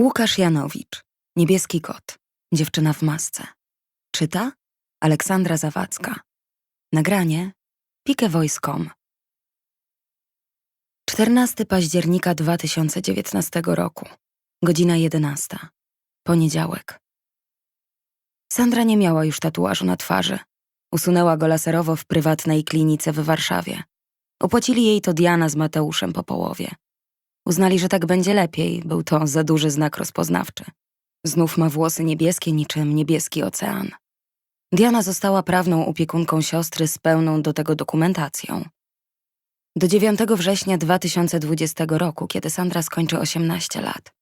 Łukasz Janowicz, Niebieski kot, dziewczyna w masce. Czyta Aleksandra Zawadzka. Nagranie pikevoice.com 14 października 2019 roku, godzina 11. Poniedziałek. Sandra nie miała już tatuażu na twarzy. Usunęła go laserowo w prywatnej klinice w Warszawie. Opłacili jej to Diana z Mateuszem po połowie. Uznali, że tak będzie lepiej, był to za duży znak rozpoznawczy. Znów ma włosy niebieskie niczym niebieski ocean. Diana została prawną opiekunką siostry z pełną do tego dokumentacją. Do 9 września 2020 roku, kiedy Sandra skończy 18 lat.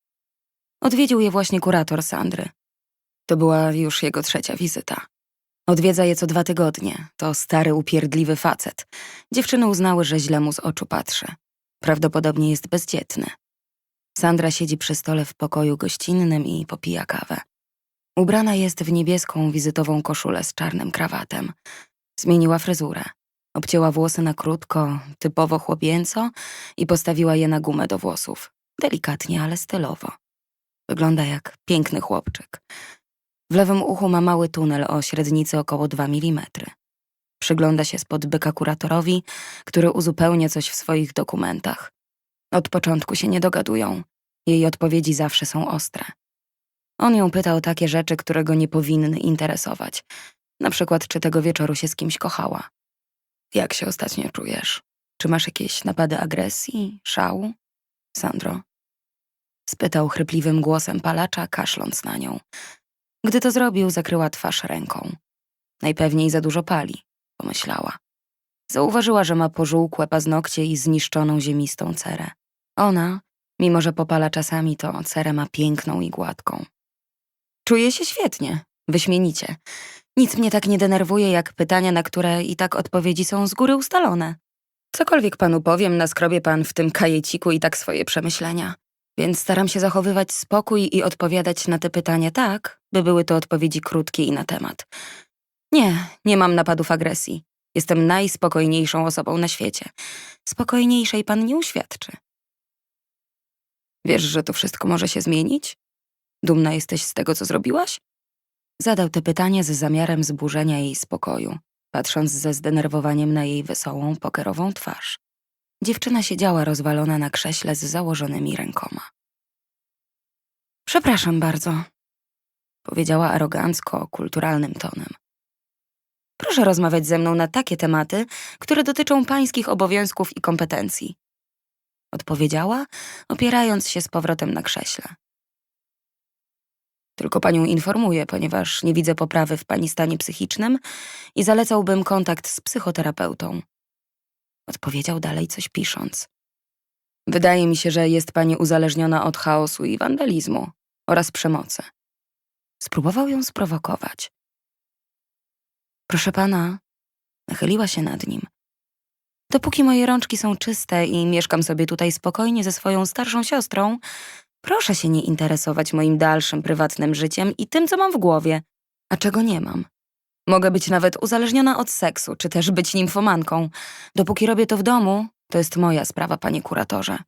Odwiedził je właśnie kurator Sandry. To była już jego trzecia wizyta. Odwiedza je co dwa tygodnie. To stary, upierdliwy facet. Dziewczyny uznały, że źle mu z oczu patrzy. Prawdopodobnie jest bezdzietny. Sandra siedzi przy stole w pokoju gościnnym i popija kawę. Ubrana jest w niebieską wizytową koszulę z czarnym krawatem. Zmieniła fryzurę. Obcięła włosy na krótko, typowo chłopięco i postawiła je na gumę do włosów. Delikatnie, ale stylowo. Wygląda jak piękny chłopczyk. W lewym uchu ma mały tunel o średnicy około 2 mm. Przygląda się spod byka kuratorowi, który uzupełnia coś w swoich dokumentach. Od początku się nie dogadują. Jej odpowiedzi zawsze są ostre. On ją pyta o takie rzeczy, które go nie powinny interesować. Na przykład, czy tego wieczoru się z kimś kochała. Jak się ostatnio czujesz? Czy masz jakieś napady agresji, szału? Sandro? Spytał chrypliwym głosem palacza, kaszląc na nią. Gdy to zrobił, zakryła twarz ręką. Najpewniej za dużo pali, pomyślała. Zauważyła, że ma pożółkłe paznokcie i zniszczoną ziemistą cerę. Ona, mimo że popala czasami, to cerę ma piękną i gładką. Czuję się świetnie, wyśmienicie. Nic mnie tak nie denerwuje, jak pytania, na które i tak odpowiedzi są z góry ustalone. Cokolwiek panu powiem, naskrobie pan w tym kajeciku i tak swoje przemyślenia. Więc staram się zachowywać spokój i odpowiadać na te pytania tak, by były to odpowiedzi krótkie i na temat. Nie, nie mam napadów agresji. Jestem najspokojniejszą osobą na świecie. Spokojniejszej pan nie uświadczy. Wiesz, że to wszystko może się zmienić? Dumna jesteś z tego, co zrobiłaś? Zadał te pytania z zamiarem zburzenia jej spokoju, patrząc ze zdenerwowaniem na jej wesołą, pokerową twarz. Dziewczyna siedziała rozwalona na krześle z założonymi rękoma. Przepraszam bardzo, powiedziała arogancko, kulturalnym tonem. Proszę rozmawiać ze mną na takie tematy, które dotyczą pańskich obowiązków i kompetencji. Odpowiedziała, opierając się z powrotem na krześle. Tylko panią informuję, ponieważ nie widzę poprawy w pani stanie psychicznym i zalecałbym kontakt z psychoterapeutą. Odpowiedział dalej coś pisząc. Wydaje mi się, że jest pani uzależniona od chaosu i wandalizmu oraz przemocy. Spróbował ją sprowokować. Proszę pana, nachyliła się nad nim. Dopóki moje rączki są czyste i mieszkam sobie tutaj spokojnie ze swoją starszą siostrą, proszę się nie interesować moim dalszym prywatnym życiem i tym, co mam w głowie, a czego nie mam. Mogę być nawet uzależniona od seksu, czy też być nimfomanką. Dopóki robię to w domu, to jest moja sprawa, panie kuratorze.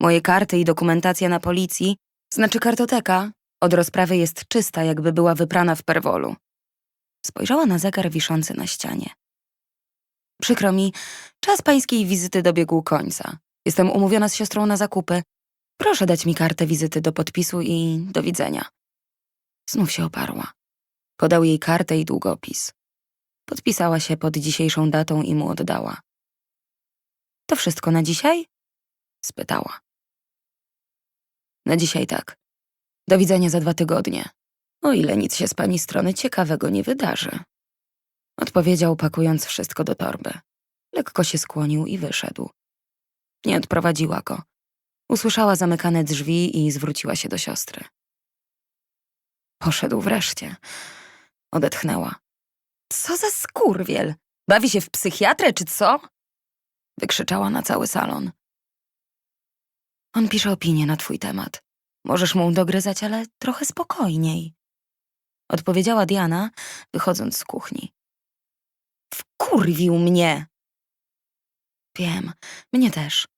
Moje karty i dokumentacja na policji, znaczy kartoteka, od rozprawy jest czysta, jakby była wyprana w perwolu. Spojrzała na zegar wiszący na ścianie. Przykro mi, czas pańskiej wizyty dobiegł końca. Jestem umówiona z siostrą na zakupy. Proszę dać mi kartę wizyty do podpisu i do widzenia. Znów się oparła. Podał jej kartę i długopis. Podpisała się pod dzisiejszą datą i mu oddała. To wszystko na dzisiaj? spytała. Na dzisiaj tak. Do widzenia za dwa tygodnie. O ile nic się z pani strony ciekawego nie wydarzy. Odpowiedział, pakując wszystko do torby. Lekko się skłonił i wyszedł. Nie odprowadziła go. Usłyszała zamykane drzwi i zwróciła się do siostry. Poszedł wreszcie. Odetchnęła. Co za skurwiel! Bawi się w psychiatrę, czy co? Wykrzyczała na cały salon. On pisze opinię na twój temat. Możesz mu dogryzać, ale trochę spokojniej. Odpowiedziała Diana, wychodząc z kuchni. Wkurwił mnie! Wiem, mnie też.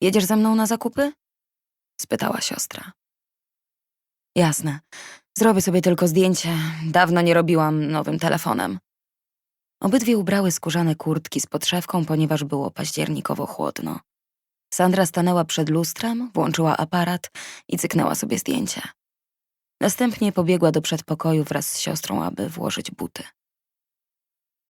Jedziesz ze mną na zakupy? spytała siostra. Jasne. Zrobię sobie tylko zdjęcie. Dawno nie robiłam nowym telefonem. Obydwie ubrały skórzane kurtki z podszewką, ponieważ było październikowo chłodno. Sandra stanęła przed lustrem, włączyła aparat i cyknęła sobie zdjęcie. Następnie pobiegła do przedpokoju wraz z siostrą, aby włożyć buty.